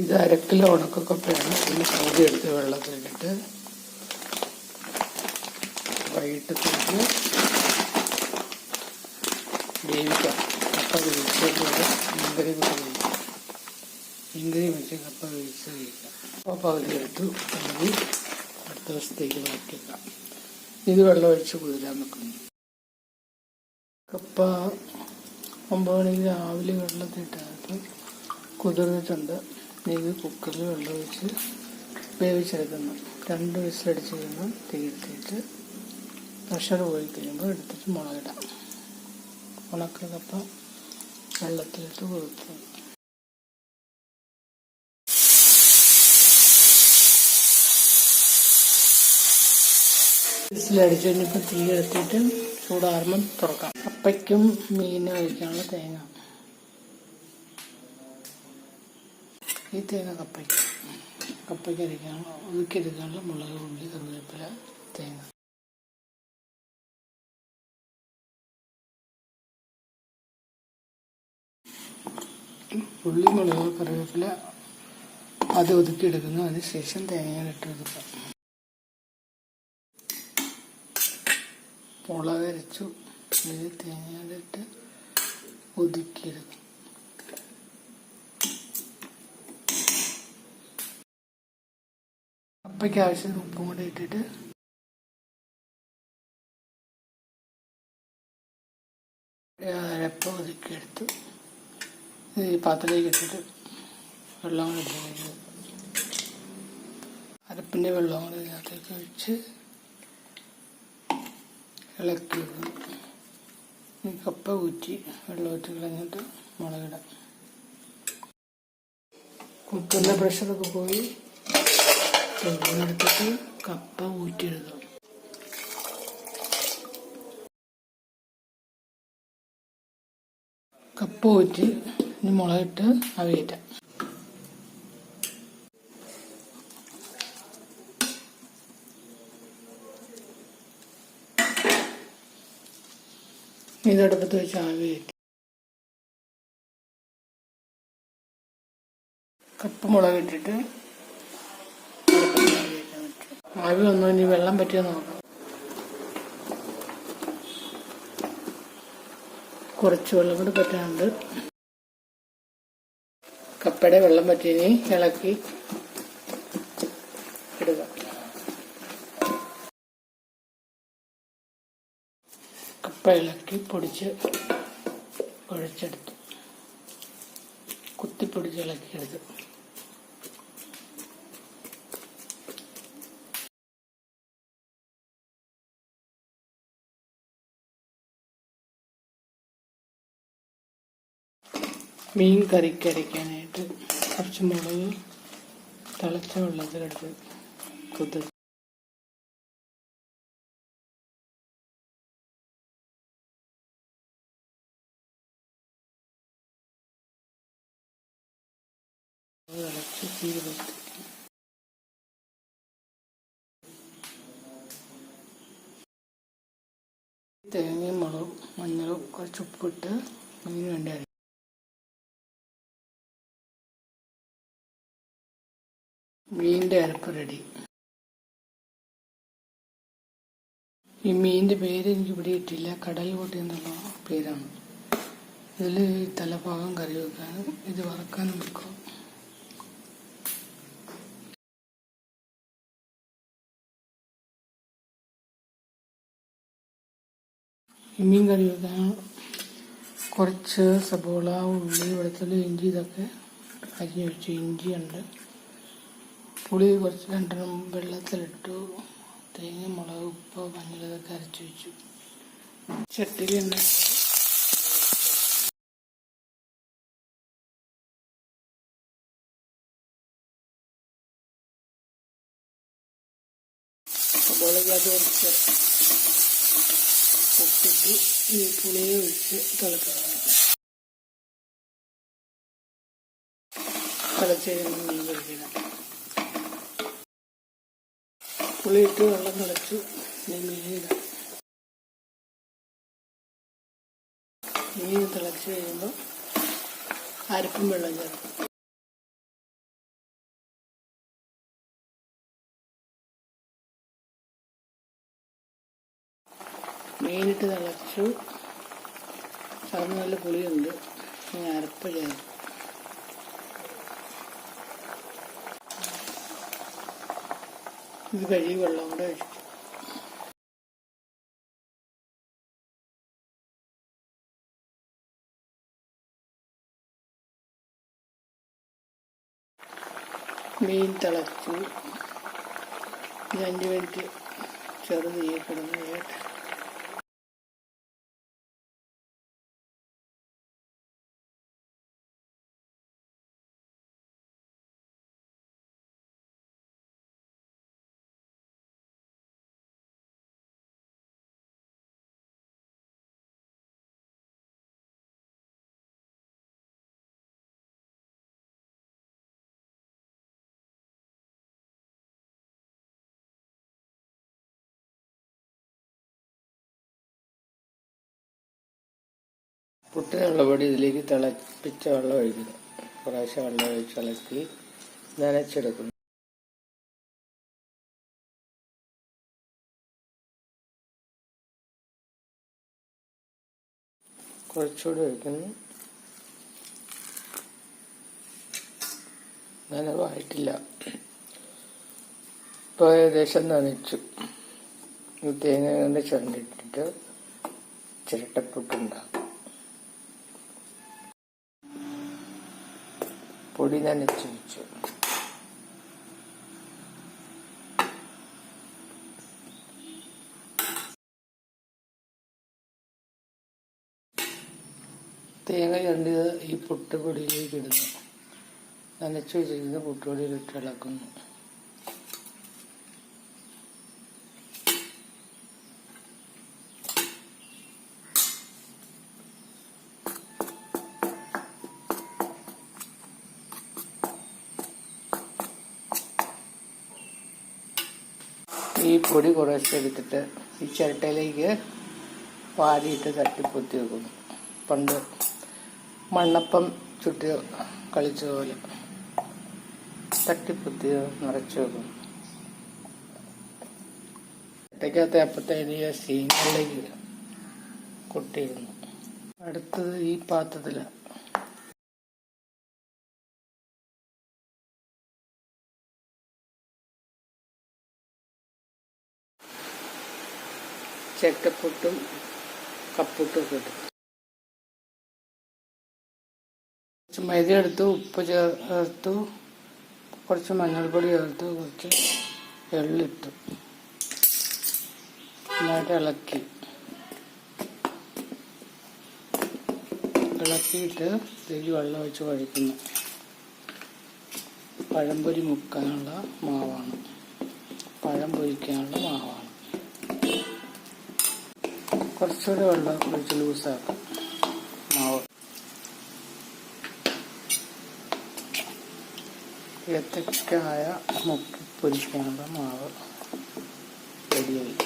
ഇത് അരക്കിലോ ഉണക്കക്കപ്പയാണ് ഇതിന് പകുതി എടുത്ത് വെള്ളത്തിലിട്ട് വൈകിട്ടത്തേക്ക് വേവിക്കാം. കപ്പ വേവിച്ചിട്ട് മീൻകറി കൂടി വേവിക്കാം. മീൻകറി വെച്ച് കപ്പ വേവിച്ച് കഴിക്കാം അപ്പോൾ പകുതി എടുത്തു. പകുതി അടുത്ത ദിവസത്തേക്ക് മാറ്റിക്കാം ഇത് വെള്ളം ഒഴിച്ച് കുതിരാൻ വെക്കുന്നു കപ്പ ഒമ്പത് മണിക്ക് രാവിലെ വെള്ളത്തിട്ടപ്പോൾ കുതിർന്നിട്ടുണ്ട്. ഇത് കുക്കറിൽ വെള്ളം ഒഴിച്ച് വേവിച്ചെടുക്കുന്നു. രണ്ട് വിസിലടിച്ച് കഴിയുമ്പോൾ തീർത്തിട്ട് പ്രഷർ പോയി കഴിയുമ്പോൾ എടുത്തിട്ട് മുളകിടാം. ഉണക്ക വെള്ളത്തിലിട്ട് കൊടുത്തു വിസിലടിച്ച് കഴിഞ്ഞപ്പോൾ തീ എടുത്തിട്ട് ചൂടാറുമ്പം തുറക്കാം. അപ്പയ്ക്കും മീനും കഴിക്കാനുള്ള തേങ്ങ. ഈ തേങ്ങ കപ്പയ്ക്ക്. കപ്പയ്ക്ക് അരിക്കാനുള്ള ഒതുക്കിയെടുക്കാനുള്ള മുളക് ഉള്ളി കറിവേപ്പില തേങ്ങ. ഉള്ളി മുളക് കറിവേപ്പില അത് ഒതുക്കിയെടുക്കുന്നു അതിന് ശേഷം തേങ്ങയിലിട്ട് ഒതുക്കാം മുളക് അരച്ചു. തേങ്ങ തേങ്ങയിലിട്ട് ഒതുക്കിയെടുക്കും കപ്പയ്ക്ക് ആവശ്യത്തിന് ഉപ്പും കൂടെ ഇട്ടിട്ട് അരപ്പ് ഒതുക്കിയെടുത്ത് ഈ പാത്രത്തിലേക്ക് ഇട്ടിട്ട് വെള്ളം കൂടെ ഇട്ടിട്ട് അരപ്പിന്റെ വെള്ളം കൂടെ ഇതിനകത്തേക്ക് ഒഴിച്ച് ഇളക്കി വെക്കണം കപ്പ ഊറ്റി വെള്ളം ഊറ്റി കളഞ്ഞിട്ട് മുളകിടാം. കുക്കറിന്റെ പ്രഷറൊക്കെ പോയി. എടുത്തിട്ട് കപ്പ ഊറ്റിയെടുക്കാം കപ്പ ഊറ്റി ഇനി മുളകിട്ട് അവിയറ്റാം. ഇതടുപ്പത്ത് വെച്ച് ആവി കയറ്റി കപ്പ മുളകിട്ടിട്ട് ആവി വന്നു? ഇനി വെള്ളം പറ്റിയോ നോക്കാം. കുറച്ച് വെള്ളം കൂടി പറ്റാനുണ്ട്. കപ്പയുടെ വെള്ളം ഇനി ഇളക്കി ഇടുക. കപ്പ ഇളക്കി പൊടിച്ച് കുഴച്ചെടുത്തു. കുത്തിപ്പൊടിച്ച് ഇളക്കിയെടുത്തു. മീൻ കറിക്ക് അരയ്ക്കാനായിട്ട് കുറച്ച് മുളക് തിളച്ച വെള്ളത്തിലെടുത്ത് കുതിർ തിളച്ച് തീ തേങ്ങയും മുളകും മഞ്ഞളും കുറച്ച് ഉപ്പിട്ട് മീൻ വേണ്ടി? മീനിന്റെ അരപ്പ് റെഡി. ഈ മീനിന്റെ പേര് എനിക്ക് ഇവിടെ ഇട്ടില്ല. കടൽ കൂട്ടി എന്നുള്ള പേരാണ്. ഇതിൽ തലഭാഗം കറി വെക്കാനും ഇത് വറക്കാനും വെക്കും ഈ മീൻ കറി വെക്കാൻ കുറച്ച് സബോള ഉള്ളി വെളുത്തുള്ളി ഇഞ്ചി ഇതൊക്കെ അരിഞ്ഞ് വെച്ചു. ഇഞ്ചിയുണ്ട്. പുളി കുറച്ച് രണ്ടെണ്ണം വെള്ളത്തിലിട്ടു. തേങ്ങ മുളക് ഉപ്പ് മഞ്ഞൾ ഇതൊക്കെ അരച്ച് വെച്ചു. ചട്ടിയിൽ എണ്ണ സബോളയ്ക്കകത്ത് കുറച്ച് ഈ പുളിയെ ഒഴിച്ച് തിളക്കണം തിളച്ച് കഴിയുമ്പോൾ മീൻ കഴിക്കണം പുളിയിട്ട് വെള്ളം തിളച്ച് മീൻ മീൻ തിളച്ച് കഴിയുമ്പോൾ അരപ്പും വെള്ളം ചേർക്കും. മീനിട്ട് തിളച്ചു. സാറിന് നല്ല പുളിയുണ്ട്. ഞാൻ അരപ്പ് ചേർക്കും. ഇത് കഴുകി വെള്ളം കൂടെ കഴിച്ചു മീൻ തിളച്ചു. ഇത് അഞ്ച് മിനിറ്റ് ചെറു ചെയ്യപ്പെടുന്നു വേകട്ടെ പുട്ടിനുള്ള പൊടി ഇതിലേക്ക് തിളപ്പിച്ച വെള്ളം ഒഴിക്കുന്നു പ്രാവശ്യം വെള്ളം ഒഴിച്ച് ഇളക്കി നനച്ചെടുക്കുന്നു. കുറച്ചുകൂടി ഒഴിക്കുന്നു. നനവായിട്ടില്ല. ഇപ്പോൾ ഏകദേശം നനച്ചു. തേങ്ങ കൊണ്ട് ചുരണ്ടിട്ടിട്ട് ചിരട്ടപ്പുട്ടുണ്ടാകും പൊടി നനച്ച് വെച്ചു തേങ്ങ ചണ്ടിയത് ഈ പുട്ടുപൊടിയിലേക്ക് ഇടുന്നു. നനച്ചു വെച്ചിരുന്ന പുട്ടുപൊടിയിലിട്ട് ഇളക്കുന്നു. ഈ പൊടി കുറേശ്ശെ എടുത്തിട്ട് ഈ ചിരട്ടയിലേക്ക് വാരിയിട്ട് തട്ടിപ്പൊത്തി വെക്കുന്നു. പണ്ട് മണ്ണപ്പം ചുട്ടി കളിച്ച പോലെ തട്ടിപ്പൊത്തി നിറച്ച് വെക്കുന്നു. ചിരട്ടയ്ക്കകത്ത് അപ്പത്തെ അരിയ സീനിലേക്ക് കൊട്ടിയിടുന്നു. അടുത്തത് ഈ പാത്രത്തിലാണ് ചെക്കപ്പുട്ടും കപ്പുട്ടും ഒക്കെ ഇട്ടു. കുറച്ച് മൈദ എടുത്തു ഉപ്പ് ചേർത്തു കുറച്ച് മഞ്ഞൾപ്പൊടി ചേർത്തു കുറച്ച് എള്ളിട്ടു. നന്നായിട്ട് ഇളക്കി. ഇളക്കിയിട്ട് ഇതിൽ വെള്ളം വെച്ച് കഴിക്കുന്നു പഴംപൊരി മുക്കാനുള്ള മാവാണ്. പഴം പൊരിക്കാനുള്ള മാവാണ്. കുറച്ചുകൂടെ വെള്ളം ഒഴിച്ച് ലൂസാക്കും. മാവ്. ഏത്തക്കായ മുക്കി പൊരിക്കാനുള്ള മാവ് റെഡിയായി.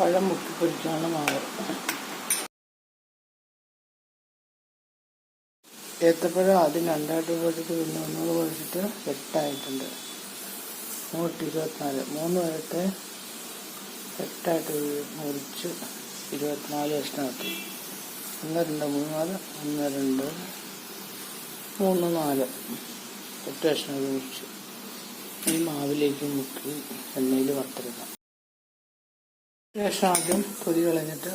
പഴം മുക്കി പൊരിക്കാനുള്ള മാവ്. ഏത്തപ്പഴം ആദ്യം രണ്ടായിട്ട് പൊടിച്ചിട്ട് പിന്നെ ഒന്നുകൂടെ പൊടിച്ചിട്ട് എട്ടായിട്ടുണ്ട്. നൂറ്റി ഇരുപത്തിനാല്. മൂന്ന് പേരത്തെ എട്ടായിട്ട് മുറിച്ച് ഇരുപത്തിനാല് കഷ്ണമാക്കി. ഒന്ന് രണ്ട് മൂന്ന് നാല് ഒന്ന് രണ്ട് മൂന്ന് നാല്. എട്ട് കഷ്ണം മുറിച്ച്. ഈ മാവിലേക്ക് മുക്കി എണ്ണയിൽ വറുത്തെടുക്കാം ശേഷം ആദ്യം പൊതി കളഞ്ഞിട്ട്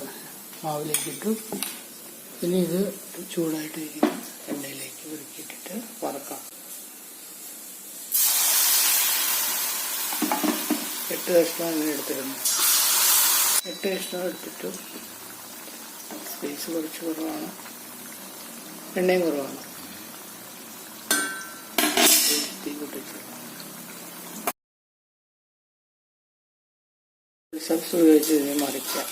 മാവിലേക്കിട്ടു. ഇനി ഇത് ചൂടായിട്ടിരിക്കുന്ന. ഉരുക്കിയിട്ടിട്ട് വറക്കാം. എട്ട് കഷ്ണം ഇങ്ങനെ എടുത്തിരുന്നു. എട്ട് കഷ്ണം എടുത്തിട്ട് സ്പേസ് കുറച്ച് കുറവാണ്. എണ്ണയും കുറവാണ്. തീ കൂട്ടിച്ചു സബ്സ് ഉപയോഗിച്ച് ഇതിനെ മറിക്കാം.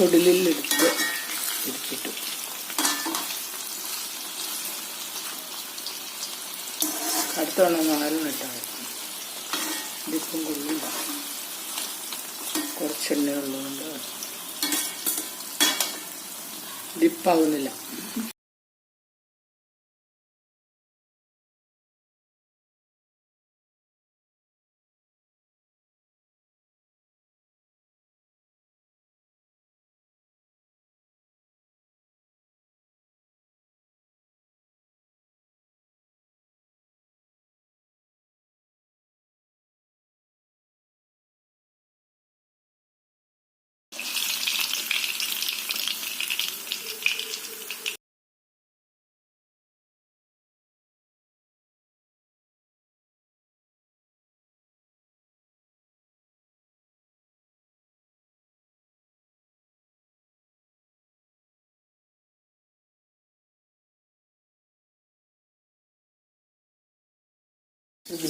കുടിലെടുത്ത് ഇരിക്കിട്ടു അടുത്തവണ നാലും നാലിനിട്ടാൽ ഇതിപ്പം കൊള്ളില്ല കുറച്ചെണ്ണ ഉള്ളതുകൊണ്ട് ഡിപ്പാകുന്നില്ല ഉണ്ട്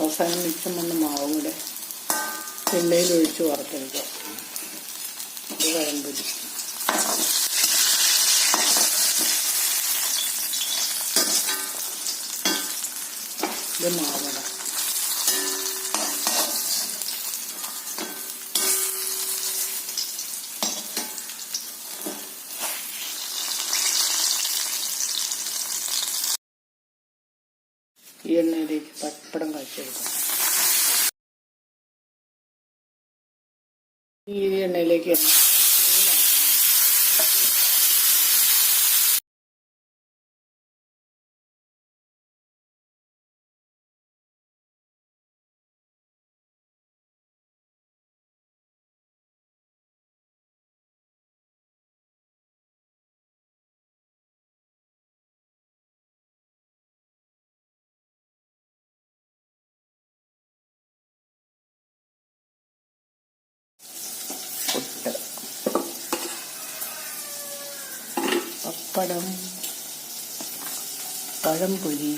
അവസാനം മിച്ചം വന്ന് മാവും കൂടെ എണ്ണയിൽ ഒഴിച്ച് വറുത്തെടുക്കാം. അത് കഴമ്പൊരി ഇത് മാവട ഈ എണ്ണയിലേക്ക് പപ്പടം കാച്ചെടുക്കും ഈ എണ്ണയിലേക്ക് പുട്ട് പപ്പടം പഴംപൊരി